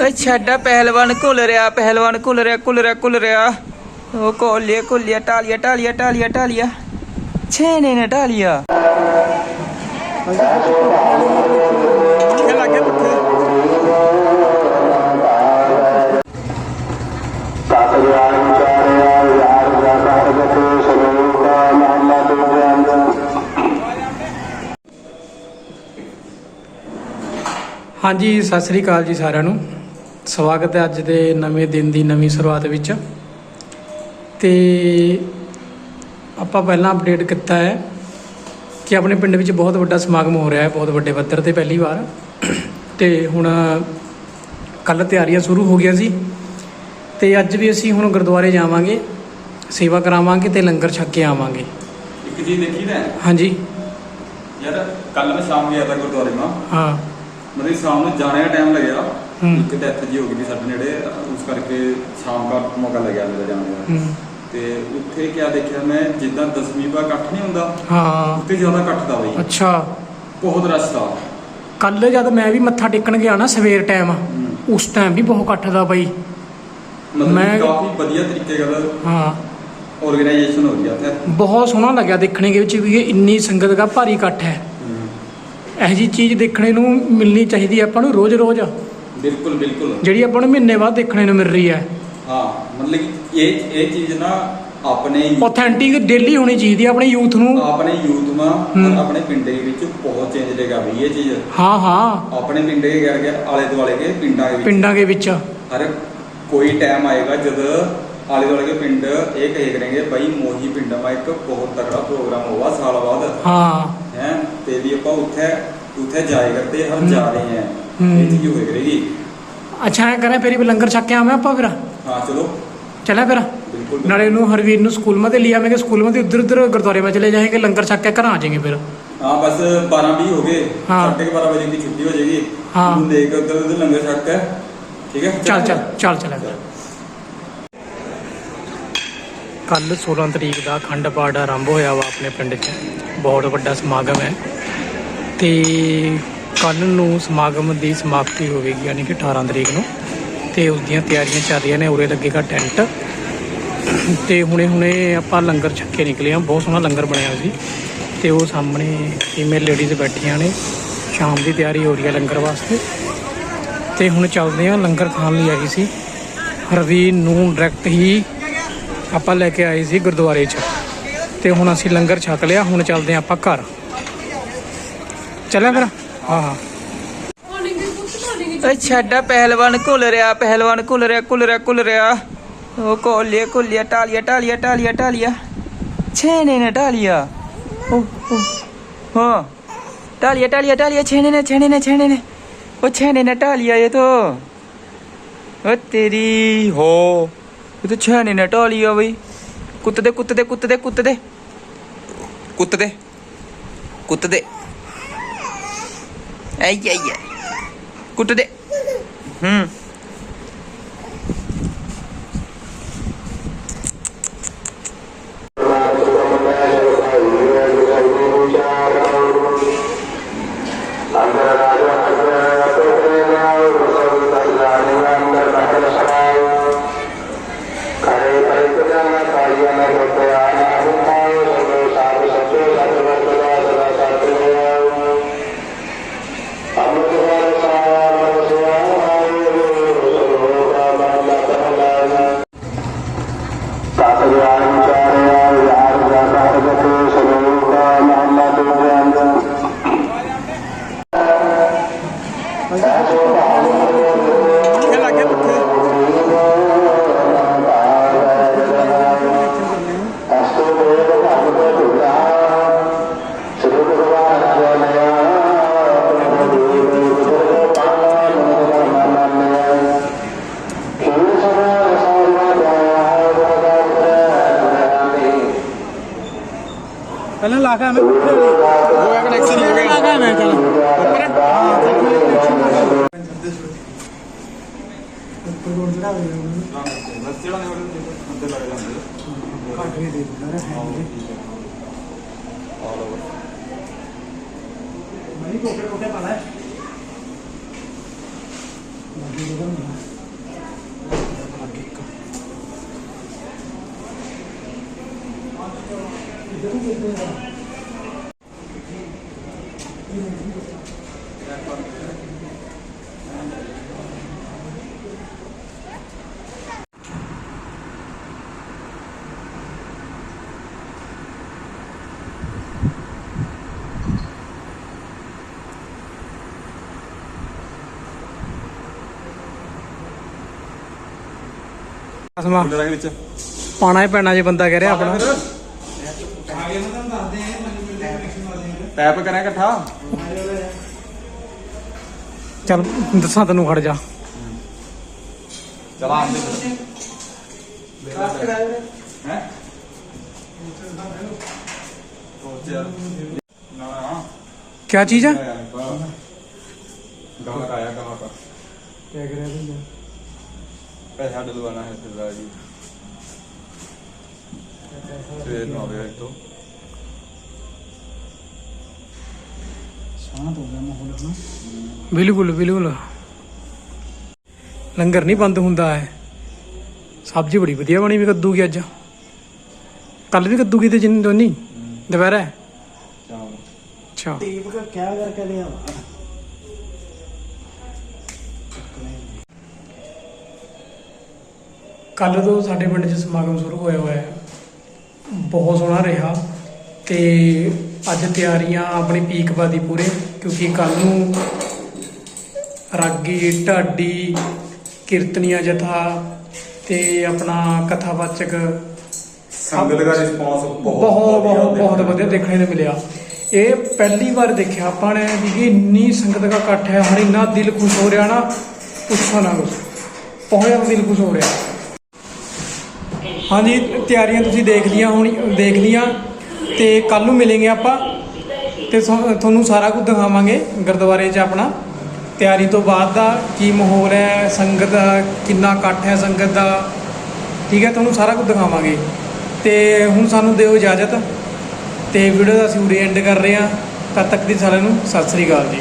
ਓਏ ਛੱਡਾ ਪਹਿਲਵਾਨ ਘੁਲ ਰਿਹਾ ਪਹਿਲਵਾਨ ਘੁਲ ਰਿਹਾ ਘੁਲ ਰਿਹਾ ਘੁਲ ਰਿਹਾ ਉਹ ਕੋਲੀਏ ਕੋਲੀਏ ਟਾਲੀਆ ਟਾਲੀਆ ਟਾਲੀਆ ਟਾਲੀਆ ਛੇਨੇ ਨੇ ਟਾਲੀਆ ਹਾਂਜੀ ਸਤਿ ਸ੍ਰੀ ਅਕਾਲ ਜੀ ਸਾਰਿਆਂ ਨੂੰ। ਸਵਾਗਤ ਹੈ ਅੱਜ ਦੇ ਨਵੇਂ ਦਿਨ ਦੀ ਨਵੀਂ ਸ਼ੁਰੂਆਤ ਵਿੱਚ। ਤੇ ਆਪਾਂ ਪਹਿਲਾਂ ਅਪਡੇਟ ਕੀਤਾ ਹੈ ਕਿ ਆਪਣੇ ਪਿੰਡ ਵਿੱਚ ਬਹੁਤ ਵੱਡਾ ਸਮਾਗਮ ਹੋ ਰਿਹਾ ਹੈ ਬਹੁਤ ਵੱਡੇ ਪੱਧਰ ਤੇ ਪਹਿਲੀ ਵਾਰ। ਤੇ ਹੁਣ ਕੱਲ ਤਿਆਰੀਆਂ ਸ਼ੁਰੂ ਹੋ ਗਈਆਂ ਸੀ। ਤੇ ਅੱਜ ਵੀ ਅਸੀਂ ਹੁਣ ਗੁਰਦੁਆਰੇ ਜਾਵਾਂਗੇ ਸੇਵਾ ਕਰਾਵਾਂਗੇ ਤੇ ਲੰਗਰ ਛਕ ਕੇ ਆਵਾਂਗੇ। ਇੱਕ ਚੀਜ਼ ਦੇਖੀ ਨਾ ਹਾਂਜੀ। ਯਾਰ ਕੱਲ ਮੈਂ ਸ਼ਾਮ ਗਿਆ ਤਾਂ ਗੁਰਦੁਆਰੇ ਮਾ ਹਾਂ। ਮਤਲਬ ਸ਼ਾਮ ਨੂੰ ਜਾਣੇ ਦਾ ਟਾਈਮ ਲੱਗਿਆ। ਹੂੰ। ਇੱਕ ਡੈਥ ਜੀ ਹੋ ਗਈ ਸੀ ਸਾਡੇ ਨੇੜੇ ਉਸ ਕਰਕੇ ਸ਼ਾਮ ਦਾ ਮੌਕਾ ਲੱਗਿਆ ਮੇਰਾ ਜਾਣ ਦਾ। ਹੂੰ, ਤੇ ਉੱਥੇ ਕਿਆ ਦੇਖਿਆ ਮੈਂ ਜਿੱਦਾਂ ਦਸਵੀਂ ਦਾ ਇਕੱਠ ਨਹੀਂ ਹੁੰਦਾ ਹਾਂ। ਉੱਤੇ ਜ਼ਿਆਦਾ ਇਕੱਠ ਦਾ ਬਈ। ਅੱਛਾ। ਬਹੁਤ ਰਸ਼ ਦਾ। ਕੱਲ ਜਦ ਮੈਂ ਵੀ ਮੱਥਾ ਟੇਕਣ ਗਿਆ ਨਾ ਸਵੇਰ ਟਾਈਮ ਉਸ ਟਾਈਮ ਵੀ ਬਹੁਤ ਇਕੱਠ ਦਾ ਬਈ। ਮਤਲਬ ਮੈਂ- ਕਿ ਕਾਫੀ ਵਧੀਆ ਤਰੀਕੇ ਨਾਲ ਹਾਂ। ਆਰਗੇਨਾਈਜੇਸ਼ਨ ਹੋ ਰਹੀ ਆ ਉੱਥੇ ਬਹੁਤ ਸੋਹਣਾ ਲੱਗਿਆ ਦੇਖਣੇ ਦੇ ਵਿੱਚ ਵੀ ਇਹ ਇੰਨੀ ਸੰਗਤ ਦਾ ਭਾਰੀ ਇਕੱਠ ਹੈ। ਇਹੋ ਜੀ ਚੀਜ਼ ਦੇਖਣੇ ਨੂੰ ਮਿਲਣੀ ਚਾਹੀਦੀ ਹੈ ਆਪਾਂ ਨੂੰ ਰੋਜ਼-ਰੋਜ਼। ਬਿਲਕੁਲ ਬਿਲਕੁਲ। ਜਿਹੜੀ ਆਪਾਂ ਨੂੰ ਮਹੀਨੇ ਬਾਅਦ ਦੇਖਣੇ ਨੂੰ ਮਿਲ ਰਹੀ ਹੈ ਹਾਂ ਮਤਲਬ ਕਿ ਇਹ ਇਹ ਚੀਜ਼ ਨਾ ਆਪਣੇ ਆਥੈਂਟਿਕ ਡੇਲੀ ਹੋਣੀ ਚਾਹੀਦੀ ਹੈ ਆਪਣੇ ਯੂਥ ਨੂੰ। ਆਪਣੇ ਯੂਥ ਮਾ ਹੂੰ। ਆਪਣੇ ਪਿੰਡੇ ਵਿੱਚ ਬਹੁਤ ਚੇਂਜ ਲੇਗਾ ਵੀ ਇਹ ਚੀਜ਼। ਹਾਂ ਹਾਂ। ਆਪਣੇ ਪਿੰਡੇ ਕੇ ਕਰਕੇ ਆਲੇ ਦੁਆਲੇ ਕੇ ਪਿੰਡਾਂ ਦੇ ਵਿੱਚ। ਪਿੰਡਾਂ ਦੇ ਵਿੱਚ। ਹਰ ਕੋਈ ਟਾਈਮ ਆਏਗਾ ਜਦ ਆਲੇ ਦੁਆਲੇ ਕੇ ਪਿੰਡ ਇਹ ਕਹੇ ਕਰਨਗੇ ਭਾਈ ਮੋਹੀ ਪਿੰਡ ਮਾ ਇੱਕ ਬਹੁਤ ਤਕੜਾ ਪ੍ਰੋਗਰਾਮ ਹੋਗਾ ਸਾਲ ਬਾਅਦ। ਹੈ। ਤੇ ਵੀ ਆਪਾਂ ਉੱਥੇ ਉੱਥੇ ਜਾਏ ਕਰਤੇ ਹਮ ਜਾ ਰਹੇ ਹਾਂ। ਹੂੰ। ਇਹ ਚੀਜ਼ ਹੋਏ ਕਰੇਗੀ। ਅੱਛਾ ਐ ਕਰਾਂ ਫਿਰ ਵੀ ਲੰਗਰ ਛਕ ਕੇ ਆਵਾਂ ਆਪਾਂ ਫਿਰ? ਹਾਂ ਚਲੋ। ਚੱਲਾਂ ਫਿਰ? ਬਿਲਕੁਲ ਨਾਲੇ ਨੂੰ ਹਰਵੀਰ ਨੂੰ ਸਕੂਲ ਮਾ ਤੇ ਲਿਆ ਆਵਾਂਗੇ ਸਕੂਲ ਮਾ ਤੇ ਉਧਰ ਉਧਰ ਗੁਰਦੁਆਰੇ ਮਾ ਚਲੇ ਜਾਏਂਗੇ ਲੰਗਰ ਛਕ ਕੇ ਘਰਾਂ ਆ ਜਾਏਂਗੇ ਫਿਰ। ਹਾਂ ਬਸ 12 20 ਹੋ ਗਏ। ਹਾਂ। ਸਾਢੇ ਕੁ 12 ਵਜੇ ਦੀ ਛੁੱਟੀ ਹੋ ਜਾਏਗੀ। ਹਾਂ। ਹੁਣ ਦੇਖ ਉਧਰ ਉਧਰ ਲੰਗਰ ਛੱਕ ਹੈ ਠੀਕ ਹੈ? ਚੱਲ ਚੱਲ ਚੱਲ ਚੱਲ। ਫਿਰ ਕੱਲ 16 ਤਰੀਕ ਦਾ ਅਖੰਡ ਪਾਠ ਆਰੰਭ ਹੋਇਆ ਵਾ ਆਪਣੇ ਪਿੰਡ 'ਚ। ਬਹੁਤ ਵੱਡਾ ਸਮਾਗਮ ਹੈ। ਤੇ ਕੱਲ ਨੂੰ ਸਮਾਗਮ ਦੀ ਸਮਾਪਤੀ ਹੋਵੇਗੀ, ਯਾਨੀ ਕਿ 18 ਤਰੀਕ ਨੂੰ। ਤੇ ਉਸ ਦੀਆਂ ਤਿਆਰੀਆਂ ਚੱਲ ਰਹੀਆਂ ਨੇ, ਉਰੇ ਲੱਗੇਗਾ ਟੈਂਟ। ਤੇ ਹੁਣੇ ਹੁਣੇ ਆਪਾਂ ਲੰਗਰ ਛੱਕ ਕੇ ਨਿਕਲੇ ਆ, ਬਹੁਤ ਸੋਹਣਾ ਲੰਗਰ ਬਣਿਆ ਸੀ। ਤੇ ਉਹ ਸਾਹਮਣੇ ਫੀਮੇਲ ਲੇਡੀਜ਼ ਬੈਠੀਆਂ ਨੇ, ਸ਼ਾਮ ਦੀ ਤਿਆਰੀ ਹੋ ਰਹੀ ਹੈ ਲੰਗਰ ਵਾਸਤੇ। ਤੇ ਹੁਣ ਚੱਲਦੇ ਆ, ਲੰਗਰ ਖਾਣ ਲਈ ਆਈ ਸੀ। ਹਰਵੀਰ ਨੂੰ ਡਾਇਰੈਕਟ ਹੀ ਆਪਾਂ ਲੈ ਕੇ ਆਏ ਸੀ ਗੁਰਦੁਆਰੇ 'ਚ। ਤੇ ਹੁਣ ਅਸੀਂ ਲੰਗਰ ਛਕ ਲਿਆ, ਹੁਣ ਚੱਲਦੇ ਆ ਆਪਾਂ ਘਰ। ਚੱਲਾਂ ਫਿਰ? ਹਾਂ ਓਏ ਛੱਡਾ ਪਹਿਲਵਾਨ ਘੁਲ ਰਿਹਾ, ਪਹਿਲਵਾਨ ਘੁਲ ਰਿਹਾ ਘੁਲ ਰਿਹਾ ਘੁਲ ਰਿਹਾ। ਉਹ ਕੋਲੀਆ ਕੋਲੀਆ ਟਾਲੀਆ ਟਾਲੀਆ ਟਾਲੀਆ ਟਾਲੀਆ ਛੇਨੇ ਨੇ ਟਾਲੀਆ ਹਾਂ। ਟਾਲੀਆ ਟਾਲੀਆ ਟਾਲੀਆ ਛੇਨੇ ਨੇ ਛੇਨੇ ਨੇ ਛੇਨੇ ਨੇ। ਉਹ ਛੇਨੇ ਨੇ ਟਾਲੀਆ ਇਹ ਤੋ। ਓ ਤੇਰੀ ਹੋ। ਇਹ ਤੋ ਛੇਨੇ ਨੇ ਟਾਲੀਆ ਬਈ। ਕੁੱਤ ਦੇ ਕੁੱਤ ਦੇ ਕੁੱਤ ਦੇ ਕੁੱਤ ਦੇ ਕੁੱਤ ਦੇ आई आई आई दे? हम्म. ਪਹਿਲਾਂ ਲਾ ਕੇ ਮੈਂ ਉੱਪਰ ਹੋ ਗਿਆ ਕਨੈਕਸ਼ਨ ਹੋ ਗਿਆ ਕੇ ਮੈਂ ਚੱਲ ਬਸ ਜਿਹੜਾ ਨੇ ਉਹਦੇ ਲੱਗ ਜਾਂਦੇ ਅਸਮਾ ਕੂਲਰ ਦੇ ਵਿੱਚ ਪਾਣਾ ਹੀ ਪੈਣਾ ਜੇ ਬੰਦਾ ਕਹਿ ਰਿਹਾ ਆਪਣਾ। ਟੈਪ ਕਰਾਂ ਇਕੱਠਾ ਚੱਲ ਦੱਸਾਂ ਤੈਨੂੰ ਖੜ ਜਾ ਚਲਾ ਆਂਦੇ ਹੈ ਨਾ ਨਾ ਕੀ ਚੀਜ਼ ਹੈ ਗਾਹਕ ਆਇਆ ਗਾਹਕ ਕਿਆ ਕਰਿਆ ਤੂੰ ਪੈਸਾ ਡਲਵਾਣਾ ਹੈ ਫਿਰ ਜੀ ਸਵੇਰ ਨੂੰ ਆਵੇ ਇੱਥੋਂ ਸ਼ਾਂਤ ਹੋ ਗਿਆ ਮਾਹੌਲ ਨਾ ਬਿਲਕੁਲ ਬਿਲਕੁਲ ਲੰਗਰ ਨਹੀਂ ਬੰਦ ਹੁੰਦਾ ਹੈ ਸਬਜ਼ੀ ਬੜੀ ਵਧੀਆ ਬਣੀ ਵੀ ਕੱਦੂ ਕੀ ਅੱਜ ਕੱਲ ਵੀ ਕੱਦੂ ਕੀ ਤੇ ਜਿੰਨ ਦੋਨੀ ਦੁਪਹਿਰ ਹੈ ਸ਼ਾਮ ਅੱਛਾ दीप का क्या करके लिया ਕੱਲ ਤੋਂ ਸਾਡੇ ਪਿੰਡ 'ਚ ਸਮਾਗਮ ਸ਼ੁਰੂ ਹੋਇਆ ਹੋਇਆ ਹੈ ਬਹੁਤ ਸੋਹਣਾ ਰਿਹਾ ਤੇ ਅੱਜ ਤਿਆਰੀਆਂ ਆਪਣੀ ਪੀਕ ਬਾਦੀ ਪੂਰੇ ਕਿਉਂਕਿ ਕੱਲ ਨੂੰ ਰਾਗੀ ਢਾਡੀ ਕੀਰਤਨੀਆ ਜਥਾ ਤੇ ਆਪਣਾ ਕਥਾਵਾਚਕ ਸੰਗਤ ਦਾ ਰਿਸਪੌਂਸ ਬਹੁਤ ਬਹੁਤ ਬਹੁਤ ਵਧੀਆ ਦੇਖਣੇ ਨੂੰ ਮਿਲਿਆ। ਇਹ ਪਹਿਲੀ ਵਾਰ ਦੇਖਿਆ ਆਪਾਂ ਨੇ ਵੀ ਕਿ ਇੰਨੀ ਸੰਗਤ ਦਾ ਇਕੱਠ ਹੈ ਹੁਣ ਇੰਨਾ ਦਿਲ ਖੁਸ਼ ਹੋ ਰਿਹਾ ਨਾ ਪੁੱਛੋ ਨਾ ਕੁਛ। ਬਹੁਤ ਜ਼ਿਆਦਾ ਦਿਲ ਖੁਸ਼ ਹੋ ਰਿਹਾ। ਹਾਂਜੀ ਤਿਆਰੀਆਂ ਤੁਸੀਂ ਦੇਖ ਲੀਆਂ ਹੁਣ ਦੇਖ ਲੀਆਂ। ਤੇ ਕੱਲ ਨੂੰ ਮਿਲਾਂਗੇ ਆਪਾਂ ਤੇ ਸੋ- ਤੁਹਾਨੂੰ ਸਾਰਾ ਕੁਝ ਦਿਖਾਵਾਂਗੇ ਗੁਰਦੁਆਰੇ 'ਚ ਆਪਣਾ। ਤਿਆਰੀ ਤੋਂ ਬਾਅਦ ਦਾ ਕੀ ਮਾਹੌਲ ਹੈ, ਸੰਗਤ ਦਾ ਕਿੰਨਾ ਇਕੱਠ ਹੈ ਸੰਗਤ ਦਾ। ਠੀਕ ਹੈ, ਤੁਹਾਨੂੰ ਸਾਰਾ ਕੁਝ ਦਿਖਾਵਾਂਗੇ। ਤੇ ਹੁਣ ਸਾਨੂੰ ਦਿਓ ਇਜਾਜ਼ਤ। ਤੇ ਵੀਡੀਓ ਦਾ ਅਸੀਂ ਉਰੇ ਐਂਡ ਕਰ ਰਹੇ ਹਾਂ। ਤਦ ਤੱਕ ਦੀ ਸਾਰਿਆਂ ਨੂੰ ਸਤਿ ਸ੍ਰੀ ਅਕਾਲ ਜੀ।